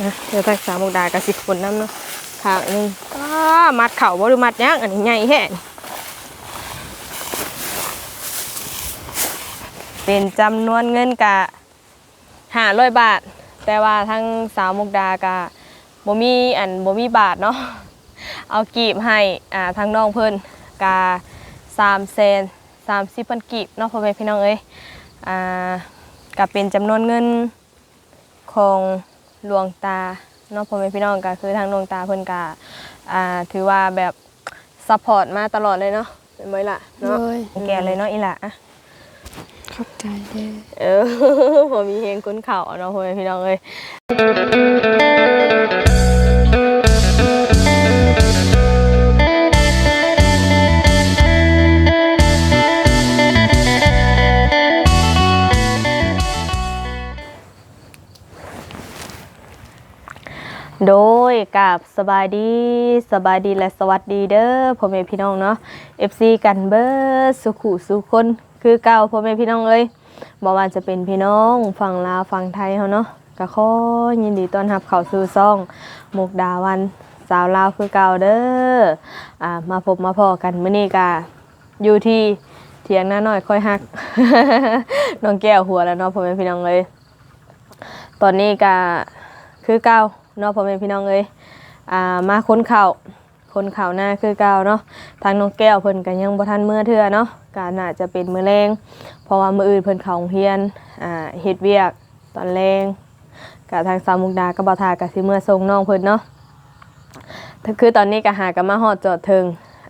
นะเดี๋ยวทางสามมุกดากับสิบคนน้ำเนาะขางหนึงก็มัดเข่าบ่หรือมัดยังอันนี้ใหญ่แฮ่นเป็นจำนวนเงินกะห้าร้อยบาท แต่ว่าทั้งสาวมุกดากะบ่มีอันบ่มีบาทเนาะเอากีบให้อ่าทางน้องเพิ่นกาสามเซนสามสิบพันกีบเนาะพ่อแม่พี่น้องเอ้ยอ่า ก็เป็นจำนวนเงินของหลวงตาเนาะพ่อแม่พี่น้องก็คือทางหลวงตาเพิ่นก็อ่าถือว่าแบบซัพพอร์ตมาตลอดเลยเนาะเป็นไหมล่ะเนาะโดยแกเลยเนาะอีหล่ะอะ ขอบใจเด้อ เออพอมีเฮงก้นเข่าเนาะพ่อแม่พี่น้องเอ้ย ยกับสบายดีสบายดีและสวัสดีเด้อพ่อแม่พี่น้องเนาะ FC กันเบิร์สุขุสุคนคือเก่าพ่อแม่พี่น้องเอ้ยบ่ว่าจะเป็นพี่น้องฝั่งลาวฝั่งไทยเฮาเนาะก็ขอยินดีต้อนรับเข้าสู่ซ่องมุกดาวันสาวลาวคือเก่าเด้ออ่ามาพบมาพอกันมื้อนี้ก็อยู่ที่เถียงนาน้อยค่อยฮักน้องแก้วหัวแล้วเนาะพ่อแม่พี่น้องเอ้ยตอนนี้ก็คือเก่า เนาะพ่อแม่พี่น้องเอ้ยอ่ามาค้นข่าวคนข่าวหน้าคือเก่าเนาะทางน้องแก้วเพิ่นก็ยังบ่ทันเมื่อเทื่อเนาะก็น่าจะเป็นมื้อแรงเพราะว่ามื้ออื่นเพิ่นเข้าโรงเรียนอ่าเฮ็ดเวียกตอนแรงก็ทางสาวมุกดาก็บ่ทาก็สิเมื่อส่งน้องเพิ่นเนาะคือตอนนี้ก็หากันมาฮอดจอดถึง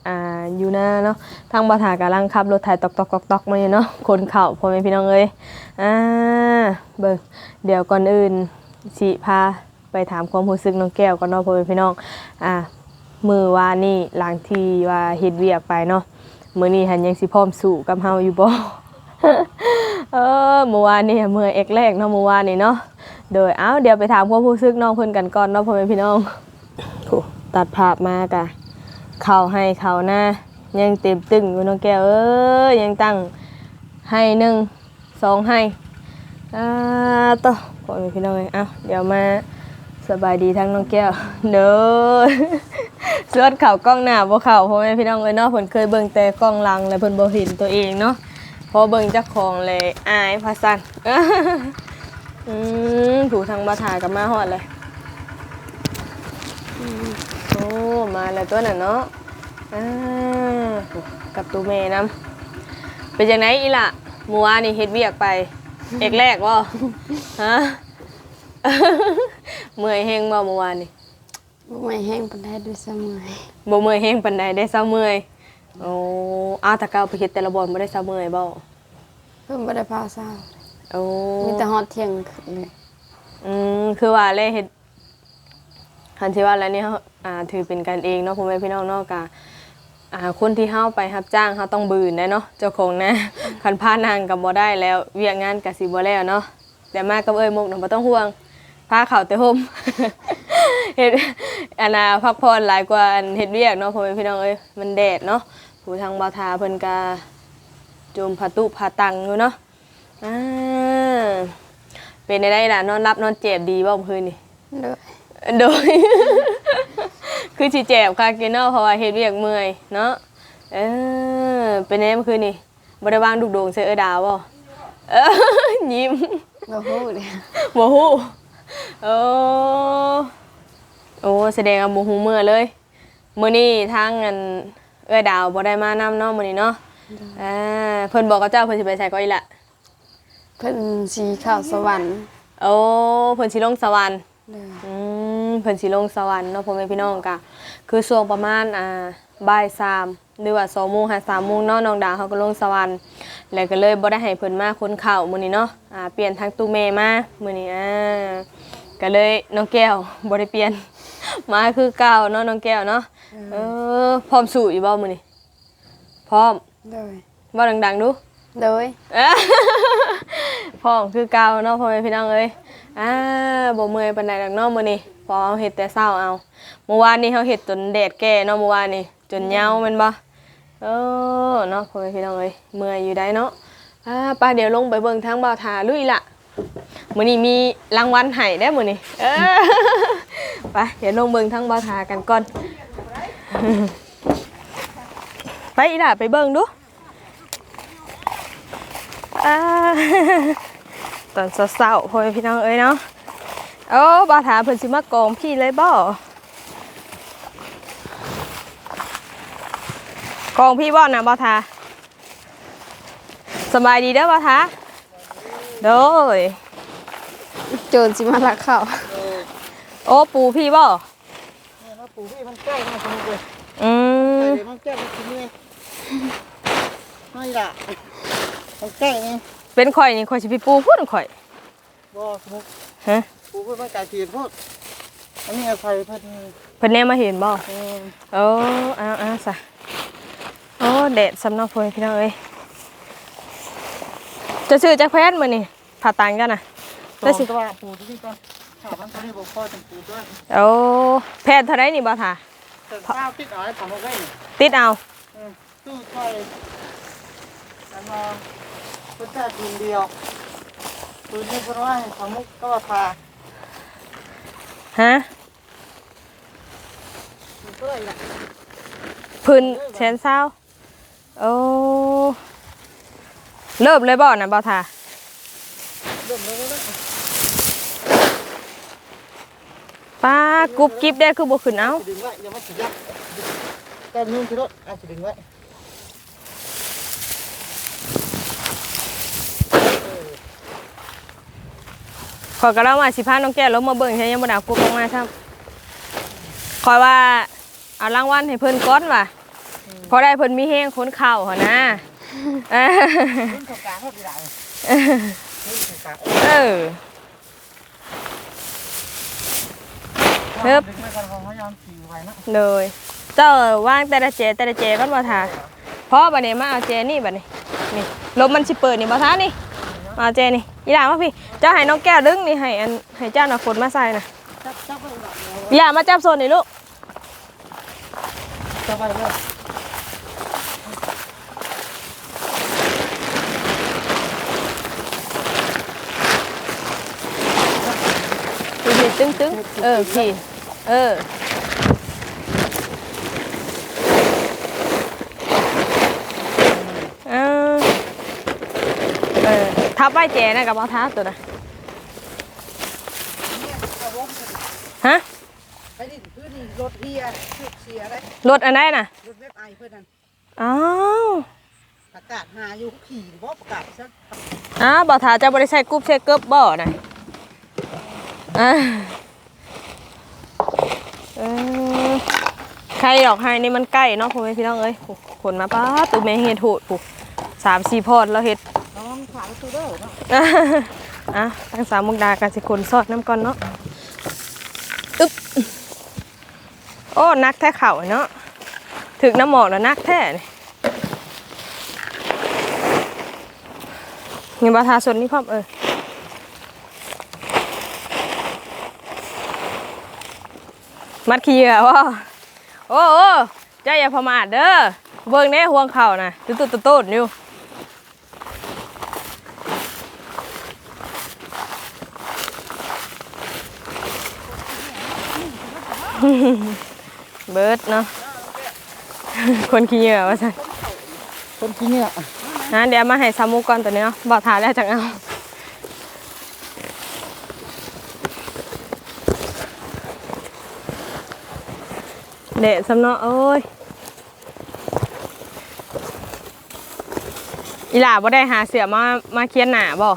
อ่าอยู่หน้าเนาะทางบ่ทากำลังขับรถไถตอกๆๆๆมาอยู่เนาะคนเข้าพ่อแม่พี่น้องเอ้ยอ่าเบิ่งเดี๋ยวก่อนอื่นสิพา ไปถามความรู้สึกน้องแก้วก่อนเนาะพ่อแม่พี่น้องอ่ามือวานนี่หลังที่ว่าเฮ็ดเวียกไปเนาะมื้อนี้หันยังสิพร้อมสู้กับเฮาอยู่บ่ เออเมื่อวานนี่มือเอกแรกเนาะเมื่อวานนี่เนาะโดยเอ้าเดี๋ยวไปถามความรู้สึกน้องเพิ่นกันก่อนเนาะพ่อแม่พี่น้องโอ้ตัดภาพมากะเข้าให้เข้าหน้ายังเต็มตึงอยู่น้องแก้วเอ้ยยังตั้งให้หนึ่งสองให้อ่าต่อพ่อแม่พี่น้องอ้ยเอ้าเดี๋ยวมา สบายดีทั้งน้องแก้วเด้อสวดข่าวกล้องหน้าบ่เข่าพ่อแม่พี่น้องเอ้ยเนาะเพิ่นเคยเบิ่งแต่กล้องหลังแล้วเพิ่นบ่เห็นตัวเองเนาะพอเบิ่งเจ้าของเลยอายพาสันอืมถูทางมาถ่ายกับมาฮอดเลยโอ้มาแล้วตัวน่ะเนาะอ่ากับตูเม่นํเป็นจังไดอีล่ะเมื่อวานนี่เฮ็ดเวียกไปเอกแรกบ่ฮะ เมื่อยแห้งบ่เมื่อวานนี่บ่ไม่แห้งปานใดด้วยซ้ำมื้อบ่เมื่อยแห้งปานใดได้เศร้าเมื่อยโอ้อ้าวแตะเกาไปเฮ็ดแต่ละบอนบ่ได้เศร้าเมื่อยบ่เพิ่นบ่ได้พาเช้าโอ้มีแต่ฮอดเที่ยงคืนเลยอืมคือว่าเลยเฮ็ดคันที่ว่าแล้วนี่เฮาอ่าถือเป็นกันเองเนาะพ่อแม่พี่น้องเนาะกะอ่าคนที่เฮาไปรับจ้างเฮาต้องบืนได้เนาะเจ้าของนะ คันพานางก็บ่ได้แล้วเวียกงานก็สิบ่แล้วเนาะแต่มากับเอ้ยมุกน่ะบ่ต้องห่วง พาเขาแต่ห่มเฮ็ดอันน่ะพักผ่อนหลายกว่าอันเฮ็ดเวียกเนาะพ่อแม่พี่น้องเอ้ยมันแดดเนาะผู้ทางบ่าวทาเพิ่นก็จมผาตุผาตังอยู่เนาะอ่าเป็นได้ล่ะนอนรับนอนเจ็บดีบ่เมื่อคืนนี่เด้อโดย คือสิเจ็บค่ะกินเนาะเพราะว่าเฮ็ดเวียกเมื่อยเนาะเออเป็นไงเมื่อคืนนี่บ่ได้วางดุกโดงใส่เอ้อดาวบ่เออยิ้มบ่ฮู้เด้อบ่ฮู้ โอ้โอ้แสดงว่าบ่ฮู้มื้อเลยมื้อนี้ทางอันเอ้อยดาวบ่ได้มานำเนาะมื้อนี้เนาะอ่าเพิ่นบอกกับเจ้าเพิ่นสิไปใส่ก็อีละเพิ่นสิเข้าสวรรค์โอ้เพิ่นสิลงสวรรค์เด้ออืมเพิ่นสิลงสวรรค์เนาะพ่อแม่พี่น้องกะคือช่วงประมาณอ่าบ่าย3หรือว่า2โมงหา3โมงเนาะน้องดาวเขาก็ลงสวรรค์ แล้วก็เลยบ่ได้ให้เพิ่นมาคนเข้ามื้อนี้เนาะอ่าเปลี่ยนทางตู้แม่มามื้อนี้อ่าก็เลยน้องแก้วบ่ได้เปลี่ยน มาคือเก่าเนาะน้องแก้วเนาะเออพร้อมสู้อยู่บ่มื้อนี้พร้อมเด้อเว้าดังๆดูเด้อพ่อคือเก่าเนาะพ่อแม่พี่น้องเอ้ยอ่าบ่เมื่อยปานใดดอกเนาะมื้อนี้พอเอาเฮ็ดแต่เช้าเอาเมื่อวานนี้เฮาเฮ็ดจนแดดแก่เนาะเมื่อวานนี้จนเหยาวแม่นบ่ เออเนาะพ่อแม่พี่น้องเอ้ยเมื่อยอยู่ได้เนาะอ่าป้าเดี๋ยวลงไปเบิ่งทางบ่าวทาลุยละมื้อนี้มีรางวัลให้ได้มื้อนี้เออไปเดี๋ยวลงเบิ่งทั้งบ่ทากันก่อน ไปอีหล่ะไปเบิ่งดูอ่าตอนเศร้าๆพ่อแม่พี่น้องเอ้ยเนาะโอ้บ่ทาเพิ่นสิมากองพี่เลยบ่ กองพี่บ่นะบ่ทาสบายดีเด้อบ่ทาโดยโจรสิมาลักข้าวโอ้ปูพี่บ่เนี่ยมาปลูกพี่มันใกล้มาสนุกเลยอืมใกล้เลยมันใกล้มาทีนี้ไม่ละมันใกล้นี่เป็นข่อยนี่ข่อยสิไปปูพุ่นข่อยบ่สนุกฮะปลูกเพื่อมันไก่เทียนพวกอันนี้เอาไฟเพิ่นเพิ่นแน่มาเห็นบ่เออโอ้อ้าวอ้าวซะโอ้ แดดสำนักพลพี่น้องเอ้ยจะซื้อจากแพทย์มื้อนี่ผ่าตังกันน่ะตัได้วสิตัวปลูกที่นี่ก่อนข้าวมันตัวนี้บ่พอจะปลูกด้วยโอ้แพทย์เท่าไรนี่บ่ท่าแต่ข้าวติดเอาไว้ผมเอาไว้นี่ติดเอาเออตู้ไฟอันมาเพิ่นแค่ทีเดียวตัวนี้เพิ่นว่าให้สมุกก็ว่าพาฮะมันก็เลยล่ะพื้นแสนเศร้า โอ้เริ่มเลยบ่น่ะบ่ทาเริ่มเลยแล้วป้ากรุบกิบได้คือบ่ขึ้นเอาดึงไว้อย่ามาสิยักแก้มนุ่มที่รถเอาสิดึงไว้ขอยก็เล่าว่าสิพาน้องแก้วลงมาเบิ่งใช่ยังบ่ด้เอากุ๊บลงมาซ้ำขอยว่าเอารางวัลให้เพิ่นก่อนว่ะ พอได้เพิ่นมีแฮงคนเข้าหั่นนะเออขึ้นสกลางเขาดีหลายขึ้นสกลางเออเฮิบดึงไม่กันของพยายามขี่ไว้นะเลยเจ้าวางแต่ละเจแต่ละเจกันบ่ทาเพราะบัดนี้มาเอาเจนี่บัดนี้นี่ลมมันสิเปิดนี่บ่ทานี่มาเอาเจนี่อีหล่ามาพี่เจ้าให้น้องแก้วดึงนี่ให้อันให้เจ้าน่ะฝนมาใส่น่ะจับจับไปเลยอีหล่ามาจับโซนนี่ลูกจับไปเลย ตึ้งตึ้งเออพี่เออเออเออทับไว้เจนะกับบ่ทับตัวน่ะฮะไอ้นี่พื้นนี่รถเฮียชุดเสียเลยรถอันไหนน่ะรถเว็บไอเพื่อนนั่นอ้าวประกาศหาอยู่ขี่บ่ประกาศซะอ้าวบ่ถาจะบ่ได้ใช้กรุ๊ปเช็คเกิบบ่น่ะ อ่าเออใครดอกไห้นี่มันใกล้เนาะพ่อแม่พี่น้องเอ้ยโอ้ขนมาป้าดตัวแม่เฮ็ดโหดปุ๊สามสี่พอดแล้วเฮ็ด น้องขายตัวเด้อเนาะอะอะตั้งสามมุกดากันสิคนซอดน้ำก่อนเนาะอึ๊บโอ้นักแท้เข่าเนาะถึกน้ำหมอกแล้วนักแท้นี่มีบาทาสนนี่พร้อมเออ มัดขี้เหยื่อวะโอ้โอ้เจ้าอย่าประมาทเด้อเบิ่งแน่ห่วงเข่านะตุ้ดตุ้ดตุ้ดตุ้ดอยู่เบิร์ดเนาะคนขี้เหยื่อว่าสันคนที่เนี่ยนะเดี๋ยวมาให้ซามุก่อนตัวนี้เนาะบอกทาแล้วจังเอา เดะสำเนาะโอ้ยอีหล่าบ่ได้หาเสือมามาเคียนหนาบ่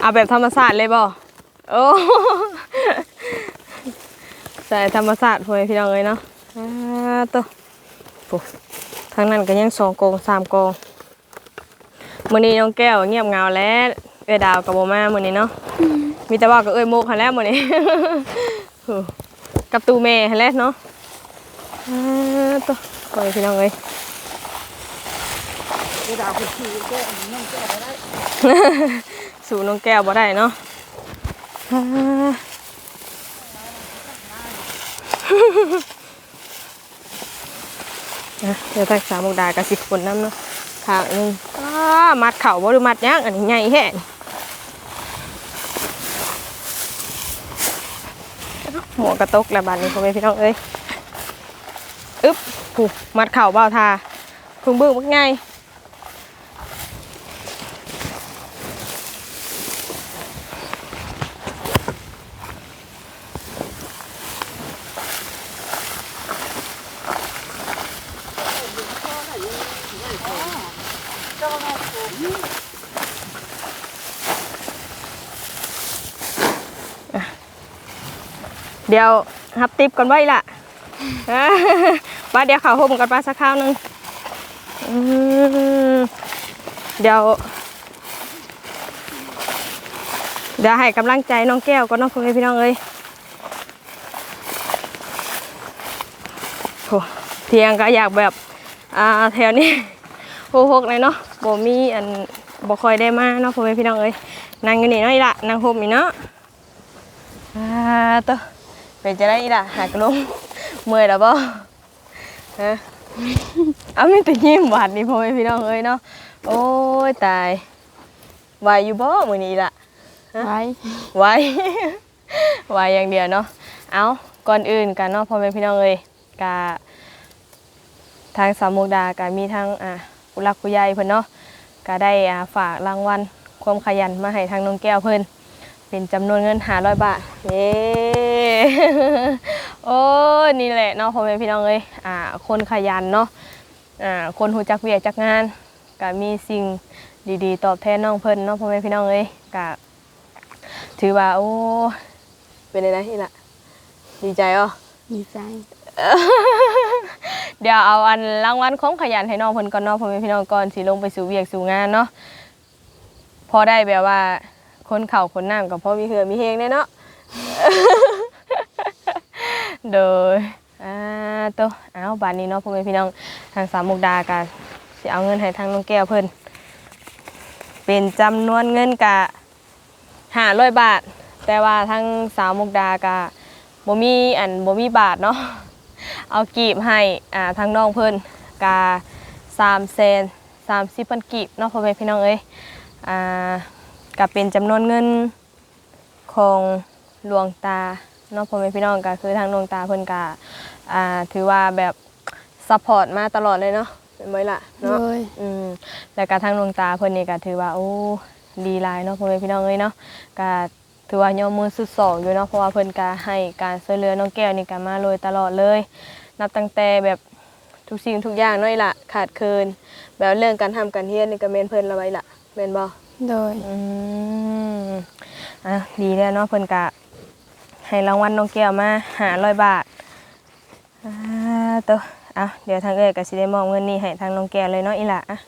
เอาแบบธรรมศาสตร์เลยบ่โอ้ใส่ธรรมศาสตร์พวยพี่น้องเลยเนาะอ่าตัวปุ๊ทางนั้นก็ยังสองกองสามกองมื้อนี้น้องแก้วเงียบเหงาแล้วเอ้ยดาวกับโบมามื้อนี้เนาะมีแต่ว่ากับเอ้ยโมกหันแหล้วมื้อนี้โอ้กับตูเมย์หันแหล้วเนาะอ่า ตัวไปพี่น้องเลยดาวปทีก้น้อแก้วได้สูน้องแก้วบ่ได้เนาะเดี๋ยวทักษามุกดากระสิบฝนน้ำเนาะขางนึงมัดเข่าบ่ดูมัดยังอันนี้ใหญ่แฮะหมวกกระตกละบาดนี้พ่อแม่พี่น้องเอ้ย ผูมัดเข่าเบาทาคุงบึ้งมักง่ายเดี๋ยวฮับติปก่อนไว้ล่ะาเดี๋ยวเขาห่มกันปลาสักข้าวนึงเดี๋ยว เดี๋ยวให้กำลังใจน้องแก้วก่อนเน้องพ่อแม่พี่น้องเอ้ยโหเทียงก็อยากแบบอ่าแถวนี้โหกๆเลยเนาะบ่มีอันบ่คอยได้มาเนาะพ่อแม่พี่น้องเอ้ยนั่งอยู่นี่เนาะอีละนั่งห่มนี่เนาะอ่าตัวเป็นจะได้อีละหักลงเมื่อยแล้วบ่ ฮะเอาไม่แต่ยิ้มหวานนี่พ่อแม่พี่น้องเอ้ยเนาะโอ้ยตายไหวอยู่บ่มื้อนี้ล่ะไว้ไหวไหวอย่างเดียวเนาะเอาก่อนอื่นกันเนาะพ่อแม่พี่น้องเอ้ยกะทางสามมุกดาก็มีทั้งอ่าผู้รักผู้ใหญ่เพิ่นเนาะก็ได้อ่าฝากรางวัลความขยันมาให้ทางน้องแก้วเพิ่น เป็นจำนวนเงินหาร้อยบาทเย้โอ้ยนี่แหละเนาะพ่อแม่พี่น้องเอ้ยอ่า คนขยันเนาะอ่าคนหูจักเวียกจักงานก็มีสิ่งดีๆ ตอบแทนน้องเพิ่นเนาะพ่อแม่พี่น้องเอ้ยก็ถือว่าโอ้เป็นอะไรนี่ล่ะดีใจอะดีใจ เดี๋ยวเอาอันรางวัลของขยันให้น้องเพิ่นก่อนเนาะพ่อแม่พี่น้องก่อนสิลงไปสู่เวียกสู่งานเนาะพอได้แบบว่า คนเข่าคนน้ำกับพ่อมีเหือมีเฮงแน่เนาะโดยอ่าตัวเอาบานนี้เนาะพ่อแม่พี่น้องทางสามมุกดากันสิเอาเงินให้ทางน้องแก้วเพิ่นเป็นจำนวนเงินกะห้าร้อยบาท แต่ว่าทางสาวมุกดากะบ่มีอันบ่มีบาทเนาะเอากีบให้อ่าทางน้องเพิ่นกะสามเซนสามสิบพันกีบเนาะพ่อแม่พี่น้องเอ้ยอ่า ก็เป็นจำนวนเงินของหลวงตาเนาะพ่อแม่พี่น้องก็คือทางหลวงตาเพิ่นก็อ่าถือว่าแบบซัพพอร์ตมาตลอดเลยเนาะเป็นไว้ล่ะโดเนาะยอืมแล้วก็ทางหลวงตาเพิ่นนี่ก็ถือว่าโอ้ดีหลายเนาะพ่อแม่พี่น้องเอ้ยเนาะก็ถือว่ายอมมือสุดสองอยู่เนาะเพราะว่าเพิ่นก็ให้การช่วยเหลือน้องแก้วนี่ก็มาโดยตลอดเลย นับตั้งแต่แบบทุกสิ่งทุกอย่างเน้อยละขาดเคินแบบเรื่องการทำการเฮียนนี่ก็แม่นเพิ่นละไว้ละแม่นบ่ โดยอืมอะดีแล้วเนาะเพิ่นก็ให้รางวัลน้องแก้วมา500บาทอ่าตัวอะเดี๋ยวทางเอ้ยก็สิได้มอบเงินนี้ให้ทางน้องแก้วเลยเนาะอีหล่ะอะ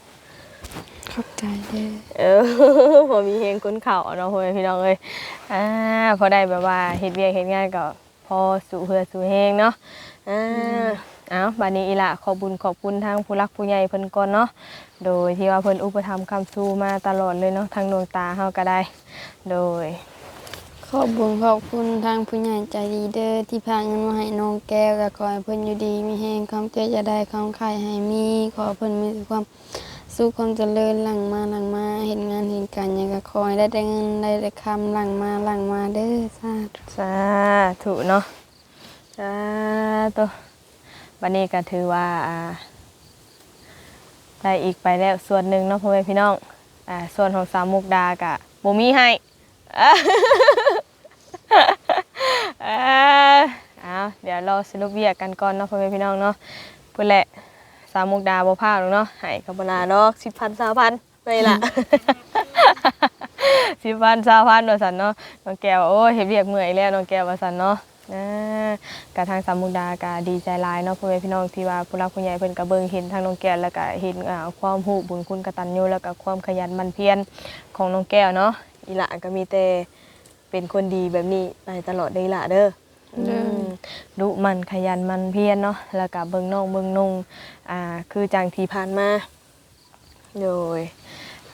ขอบใจเด้อเออพอมีเฮงคนเข่าเนาะพ่อแม่พี่น้องเอ้ยอ่าพอได้แบบว่าเฮ็ดเวียกเฮ็ดงานก็พอสู่เพื่อสู่เฮงเนาะอ่า เอาบัดนี้อีหละขอบุญขอบคุณทางผู้รักผู้ใหญ่เพิ่นก่อนเนาะโดยที่ว่าเพิ่นอุปถัมภ์คำสู้มาตลอดเลยเนาะทางดวงตาเฮาก็ได้ โดย ขอบคุญขอบคุณทางผู้ใหญ่ใจดีเด้อที่พาเงินมาให้น้องแก้วและขอให้เพิ่นอยู่ดีมีแห้งความเจ็บจะได้ความไข่ให้มี ขอเพิ่นมีความสุขความเจริญหลังมาหลังมาเห็นงานเห็นการอย่างก็ขอให้ได้แต่เงินได้แต่คำหลังมาหลังมาเด้อสาธุสาธุเนาะสาธุ บัดนี้ก็ถือว่าได้อีกไปแล้วส่วนหนึ่งเนาะพ่อแม่พี่น้องอ่าส่วนของสามมุกดากะบ่มีให้เอ้อเอาเดี๋ยวราสรุปเวียกันก่อนเนาะพ่อแม่พี่น้องเนาะเพื่อแหละสามมุกดาบ่พลาดหรอกเนาะให้กับบนาดอกสิบพันสามพันนี่ละสิบพันสามพันว่าสันเนาะน้องแก้วโอ้เห็นเวียกเมื่อยแล้วน้องแก้วว่าสันเนาะ นะกะทางสามมุกดากะดีใจหลายเนาะพ่อแม่พี่น้องที่ว่าผู้รักผู้ใหญ่เพิ่นก็เบิ่งเห็นทางน้องแก้วแล้วก็เห็นอ่าความฮู้บุญคุณกตัญญูแล้วก็ความขยันหมั่นเพียรของน้องแก้วเนาะอีหละก็มีแต่เป็นคนดีแบบนี้ไปตลอดได้ละเด้ออืมดุมันขยันมันเพียรเนาะแล้วก็เบิ่งน้องเบิ่งนุ่งอ่าคือจังที่ผ่านมาโดย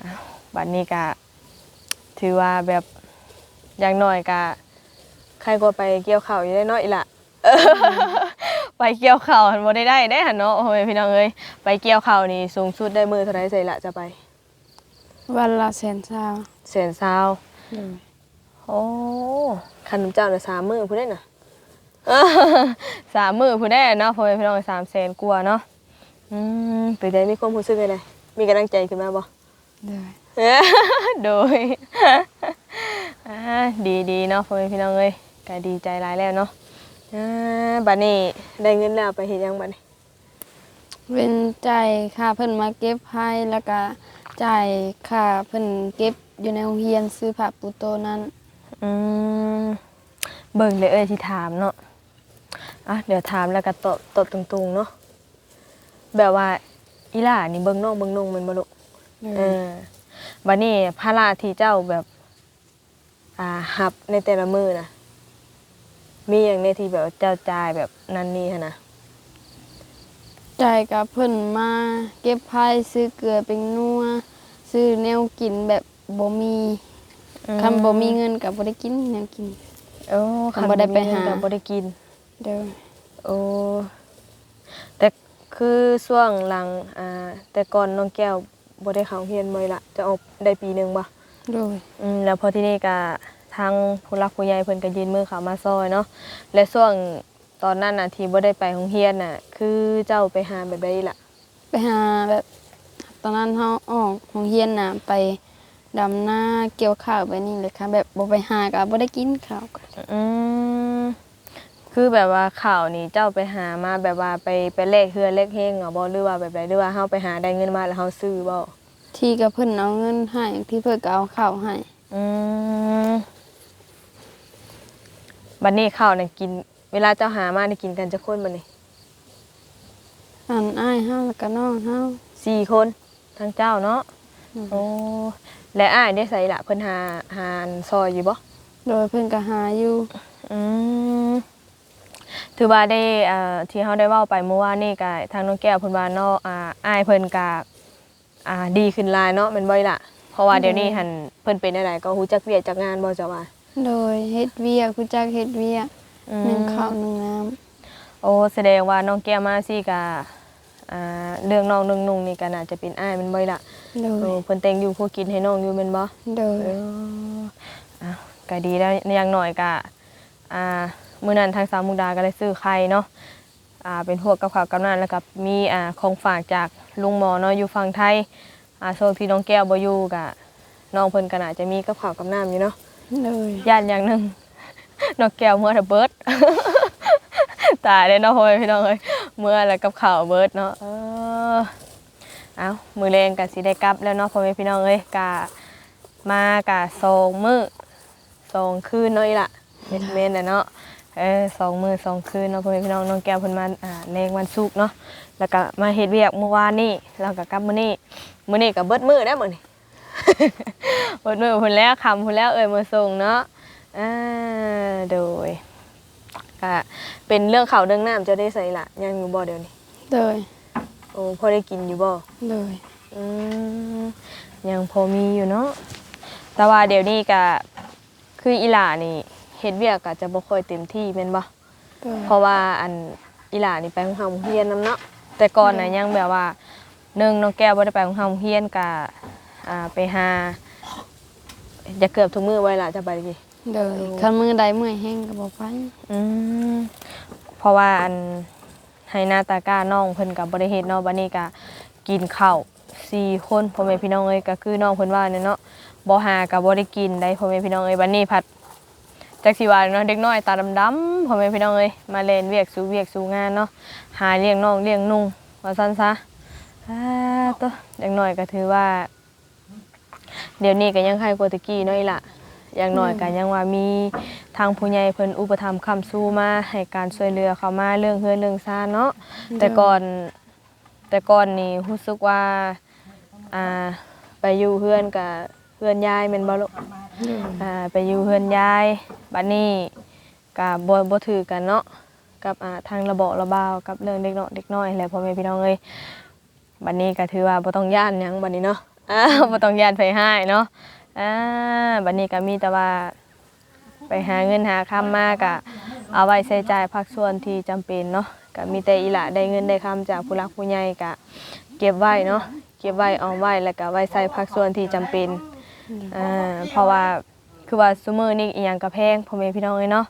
อ้าวบัดนี้ก็ถือว่าแบบอย่างน้อยก็ ใครก็ไปเกี่ยวข้าวอยู่ได้เนาะอีหละเออไปเกี่ยวข้าวหันบ่ได้ได้ได้หันเนาะโอ้ยพี่น้องเอ้ยไปเกี่ยวข้าวนี่สูงสุดได้มือเท่าไหร่ใส่ละจะไปวันละแสนสาวแสนซาวโอ้ขนมเจ้าน่ะสามมือพูดได้น่ะเออสามมือผู้ได้เนาะพ่อแม่พี่น้องสามแสนกว่าเนาะอืมเป็นไงมีความรู้สึกยังไงมีกำลังใจขึ้นมาบ่เลยเอ้อโดย อ่าดีดีเนาะพ่อแม่พี่น้องเอ้ย ก็ดีใจหลายแล้วเนาะอ่าบัดนี้ได้เงินแล้วไปเฮ็ดหยังบัดนี้เป็นจ่ายค่าเพิ่นมาเก็บให้แล้วก็จ่ายค่าเพิ่นเก็บอยู่ในโรงเรียนซื้อผ้าปูโตนั้นอืมเบิ่งเลยเอ้ยที่ถามเนาะอะเดี๋ยวถามแล้วก็ตอบตอบตรงๆเนาะแบบว่าอีหล่านี่เบิ่งน้องเบิ่งนุ่งแมันบ่ลูก เออบัดนี้ภาระที่เจ้าแบบ อ่าหับในแต่ละมือนะ มีอย่างในที่แบบเจ้าจ่ายแบบนั้นนี่หั้นนะจ่ายกับเพิ่นมาเก็บไผ่ซื้อเกลือเป็นนัวซื้อแนวกินแบบบ่มีคำบ่มีเงินก็บ่ได้กินแนวกิน โอ้คำบ่ได้ไปหาคำบ่ได้กิน เด้อโอ้แต่คือช่วงหลังอ่าแต่ก่อนน้องแก้วบ่ได้เข้าโรงเรียนบ่อยละจะออกได้ปีหนึงบ่โดยอืมแล้วพอที่นี่ก็ ทางผู้รักผู้ใหญ่เพิ่นก็ยืนมือเข้ามาซอยเนาะและช่วงตอนนั้นน่ะที่บ่ได้ไปโรงเรียนน่ะคือเจ้าไปหาแบบใดล่ะ ไปหาแบบ ตอนนั้นเฮาออกโรงเรียนน่ะไปดำหน้าเกี่ยวข้าวไปนี่เลยค่ะ แบบบ่ไปหาก็บ่ได้กินข้าวก็อืมคือแบบว่าข่าวนี่เจ้าไปหามาแบบว่าไปไปเลขเฮือเลขเฮงเหรอบ่หรือว่าแบบใดหรือว่าเฮาไปหาได้เงินมาแล้วเฮาซื้อบ่ที่กับเพิ่นเอาเงินให้ที่เพิ่นก็เอาข้าวให้อืม บัดนี้ข้าวน่ะกิน เวลาเจ้าหามานี่กินกันจักคนบัดนี้อันอ้ายเฮาแล้วก็น้องเฮาสี่คนทั้งเจ้าเนาะอืมโอ้และอ้ายได้ใส่ละเพิ่นหาหารซอยอยู่บ่โดยเพิ่นก็หาอยู่อืมถือว่าได้อ่าที่เฮาได้เว้าไปเมื่อวานนี่ก็ทางน้องแก้วเพิ่นว่าเนาะอ่าอ้ายเพิ่นก็อ่าดีขึ้นหลายเนาะแม่นบ่ล่ะเพราะว่าเดี๋ยวนี้หันเพิ่นเป็นอะไรก็ฮู้จักเวียกจักงานบ่จ้ะว่า โดยเฮ็ดเวียกรู้จักเฮ็ดเวียกอืมหนึ่งข้าวหนึ่งน้ำโอ้แสดงว่าน้องแก้วมาซี่ก็อ่าเรื่องน้องเรื่องนุ่งนี่ก็น่าจะเป็นอ้ายแม่นบ่ล่ะโดโอ้ยเพิ่นแต่งอยู่คู่กินให้น้องอยู่แม่นบ่ โดย เอออะก็ดีแล้วอย่างหน่อยก็อ่ามื้อนั้นทางสาวมุกดาก็ได้ซื้อไข่เนาะอ่าเป็นพวกกับข้าวกับน้ำแล้วก็มีอ่าของฝากจากลุงหมอเนาะอยู่ฝั่งไทยอ่าโซนที่น้องแก้วบ่อยู่ก็น้องเพิ่นก็น่าจะมีกับข้าวกับน้ำอยู่เนาะ โดยย่านอย่างหนึ่งน้องแก้วเมื่อแต่เบิดตายเลยเนาะพ่อแม่พี่น้องเอ้ยเมื่อแล้วกับข้าวเบิดเนาะเออเอามือแรงก็สิได้กลับแล้วเนาะพ่อแม่พี่น้องเอ้ยกะมากะสองมือสองคืนเนาะอีละเม็ดเมนนะเนาะเออสองมือสองคืนเนาะพ่อแม่พี่น้องน้องแก้วเพิ่นมาอ่าแรงวันศุกร์เนาะแล้วก็มาเฮ็ดเวียกเมื่อวานนี้แล้วก็กลับมื้อนี้มื้อนี้ก็เบิดมื้อแล้วมื้อนี้ เบิดมื้อเพิ่นแล้วค่ำเพิ่นแล้วเอ่ยมาส่งเนาะอ่าโดยก็เป็นเรื่องข้าวเรื่องน้ำเจะได้ใส่ละยังอยู่บ่เดี๋ยวนี้โดยโอ้พอได้กินอยู่บ่โดยอืมยังพอมีอยู่เนาะแต่ว่าเดี๋ยวนี้ก็คืออีหลานี่เฮ็ดเวียกก็จะบ่ค่อยเต็มที่แม่นบ่โดยเพราะว่าอันอีหลานี่ไปโรงเรียนเรียนนํเนาะแต่ก่อนน่ะยังแบบว่าหนึ่งน้องแก้วบ่ได้ไปโรงเรียนก็ อ่าไปหาจะเกือบทุกมื้อไว้ล่ะจะไปดิโดยคันมือใดเมื่อยแห้งก็บอกไปอืมเพราะว่าอันให้หน้าตากล้าน้องเพิ่นก็บ่ได้เฮ็ดเนาะบัดนี้ก็กินข้าวสี่คนพ่อแม่พี่น้องเอ้ยก็คือน้องเพิ่นว่าเนี่ยเนาะบ่หาก็บ่ได้กินได้พ่อแม่พี่น้องเอ้ยบัดนี้ผัดจักสิว่าเนาะเด็กน้อยตาดำๆพ่อแม่พี่น้องเอ้ยมาเล่นเวียกสู่เวียกสู่งานเนาะหาเลี้ยงน้องเลี้ยงนุ่งว่าซั่นซะอ่าตัวเด็กน้อยก็ถือว่า เดี๋ยวนี้ก็ยังใครกว่าแตะกี้เนาะอีหล่ะอย่างน้อยก็ยังว่ามีทางผู้ใหญ่เพิ่นอุปถัมภ์ค้ำสู้มาให้การช่วยเหลือเขามาเรื่องเฮือนเรื่องซ่านเนาะแต่ก่อนแต่ก่อนนี่รู้สึกว่าอ่าไปอยู่เฮือนกับเฮือนยายแม่นบ่ลูกโดยอ่าไปอยู่เฮือนยายบัดนี้ก็บ่บ่ถือกันเนาะกับอ่าทางระเบาะระบาวกับเรื่องเด็กน้อยเด็กน้อยแหละพ่อแม่พี่น้องเอ้ยบัดนี้ก็ถือว่าบ่ต้องย่านหยังบัดนี้เนาะ อ่าบ่ต้องย่านไผให้เนาะอ่าบัดนี้ก็มีแต่ว่า ไปหาเงินหาคำมากะเอาไว้ใช้จ่ายภาคส่วนที่จำเป็นเนาะก็มีแต่อีหละได้เงินได้คำจากผู้รักผู้ใหญ่กะเก็บไว้เนาะเก็บไว้เอาไว้แล้วก็ไว้ใส่ภาคส่วนที่จำเป็นอ่าเพราะว่าคือว่าซุมื้อนี้อีหยังก็แพงพ่อแม่พี่น้องเอ้ยเนาะ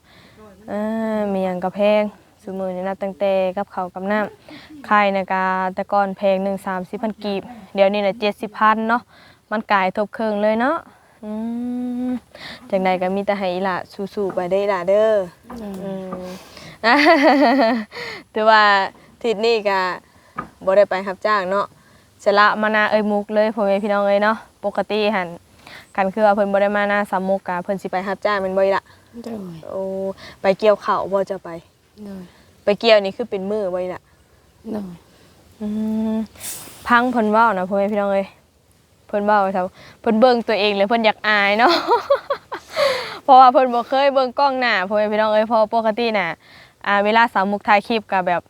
อ่ามีหยังก็แพง ซุมื้อนี้นะตั้งแต่กับเขาวกับน้ำไข่นะกาแต่ก่อนแพงหนึ่งสามสิบพันกีบ เดี๋ยวนี้น่ะ70,000เนาะมันกลายทบเครึ่องเลยเนาะอืมจังใดก็มีแต่ให้อีหละสู้ๆไปได้อล่ะเด้ออืมถือว่าทิศนี้ก็บ่ได้ไปรับจ้างเนาะสละมานาเอ้ยมุกเลยพ่อแม่พี่น้องเอ้ยเนาะปกติหันกันคือว่าเพิ่นบ่ได้มานาสามมุกกะเพิ่นสิไปรับจ้างแม่นบ่อีล่ะโดยโอ้ไปเกี่ยวข้าวบ่จะไป โดย ไปเกี่ยวนี่คือเป็นมือบ่อีล่ะโดยอืมพังเพิ่นเว้านะพ่อแม่พี่น้องเอ้ยเพิ่นเว้าครับเพิ่นเบิ่งตัวเองเลยเพิ่นอยากอายเนาะ เพราะว่าเพิ่นบ่เคยเบิ่งกล้องหน้าพ่อแม่พี่น้องเอ้ยเพอปกติน่ะอ่าเวลาสาวมุกถ่ายคลิปก็แบบ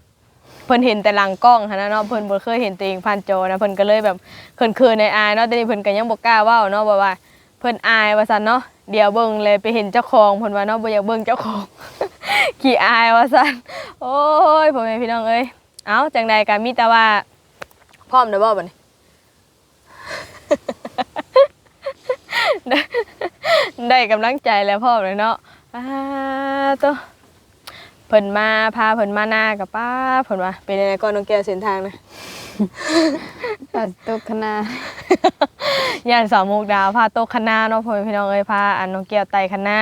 เพิ่นเห็นแต่หลังกล้องหันนะเนาะเพิ่นบ่เคยเห็นตัวเองผ่านจอนะเพิ่นก็เลยแบบเขินๆในอายเนาะแต่นี่เพิ่นก็ยังบ่กล้าเว้าเนาะว่าว่าเพิ่นอายว่าซั่นเนาะเดี๋ยวเบิ่งเลยไปเห็นเจ้าของเพิ่นว่าเนาะบ่อยากเบิ่งเจ้าของ ขี้อายว่าซั่นโอ้ยพ่อแม่พี่น้องเอ้ยเอ้าจังใดก็มีแต่ว่าพร้อมเด้อบ่บัดนี้ได้ได้กำลังใจแล้วพ่อเลยเนาะอ่าตัว เพิ่นมาพาเพิ่นมาหน้ากับป้าเพิ่นว่าเป็นยังไงก่อนน้องแก้วเส้นทางนะ ปัดตกคณะย่านสามมุกดาวพาโต๊ะคณะเนาะพ่อแม่พี่น้องเอ้ยพาอันน้องแก้วไต่คณะ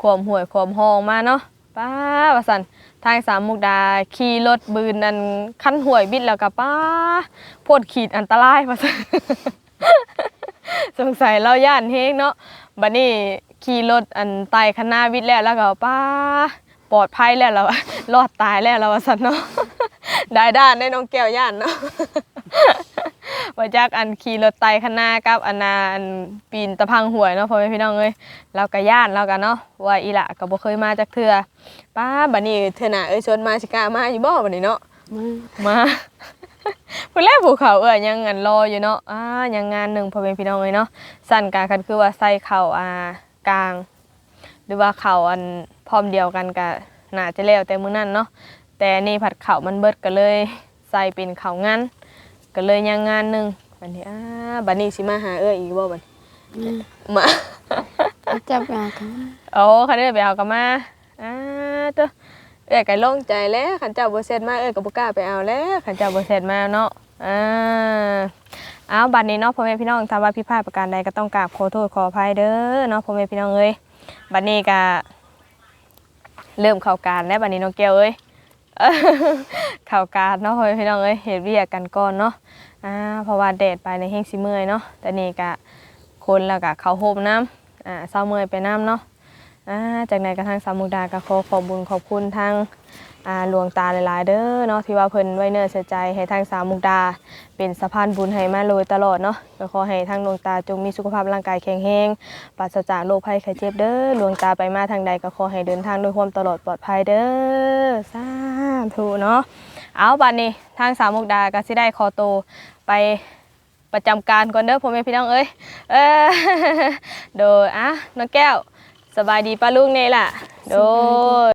ขวมห่วยขวมห้องมาเนาะป้าว่าซั่นทางสามมุกดาขี่รถบืนอันคันห่วยบิดแล้วก็ป้าโพดขีดอันตรายว่าซั่น สงสัยเราย่านเฮงเนาะบัดนี้ขี่รถอันไต่คณะวิทย์แล้วแล้วก็ป้า ปลอดภัยแล้วเรารอดตายแล้วเราว่าซั่นเนาะได้ด้านได้น้องแก้วย่านเนาะว่าจากอันขี่รถไต่คณะกับอันนาอันปีนตะพังหวยเนาะพ่อแม่พี่น้องเอ้ยเราก็ย่านเรากันเนาะว่าอีหละก็บ่เคยมาจากเทื่อป้าบัดนี้เทื่อหน้าเอ้ยชวนมาสิกล้ามาอยู่บ่บัดนี้เนาะมามาผู้แรกภูเขาเอ้ยยังอันรออยู่เนาะอ่ายังงานหนึ่งพอเป็นพี่น้องเลยเนาะสั่นกากันคือว่าใส่เข่าอ่ากลาง หรือว่าเข่าอัน พร้อมเดียวกันกะน่าจะแล้วแต่มื้อนั้นเนาะแต่นี่ผัดเข่ามันเบิดก็เลยใส่เป็นเข่างานก็เลยยังงานหนึ่งบัดนี้อ่าบัดนี้สิมาหาเอ้ยอีกบ่บัดนี้มามาจับงากันโอ้คันนี้ไปเอากลับมาอ่าตัวเอ้ยก็โล่งใจแล้วขันเจ้าบ่เสร็จมาเอ้ยก็บ่กล้าไปเอาแล้วขันเจ้าบ่เสร็จมาเนาะอ่าเอาบัดนี้เนาะพ่อแม่พี่น้องถ้าว่าผิดพลาดประการใดก็ต้องกราบขอโทษขออภัยเด้อเนาะพ่อแม่พี่น้องเอ้ยบัดนี้ก็ เริ่มเข่าการแล้วบัดนี้น้องแก้วเอ้ยเข่าการเนาะพี่น้องเอ้ยเห็ดเวียกกันก่อนเนาะอ่าเพราะว่าแดดไปในแห้งสิเมื่อยเนาะแต่นี่กะคนแล้วกะเขาโฮมน้ำอ่าเศร้าเมื่อยไปน้ำเนาะอ่าจากในนกระทั่งสามมุกดากะขอขอบบุญขอบคุณทาง อ่าหลวงตาหลายๆเด้อเนาะที่ว่าเพิ่นไว้เนื้อเสียใจให้ทางสามมุกดา เป็นสะพานบุญให้มาโดยตลอดเนาะก็ขอให้ทางหลวงตาจงมีสุขภาพร่างกายแข็งแรงปราศจากโรคภัยไข้เจ็บเด้อหลวงตาไปมาทางใดก็ขอให้เดินทางด้วยความตลอดปลอดภัยเด้อสาธุเนาะเอาบัดนี้ทางสามมุกดาก็สิได้ขอโตไปประจำการก่อนเด้อพ่อแม่พี่น้องเอ้ยเออโดยอะน้องแก้ว สบายดีป้าลุงนี่ล่ะ โดย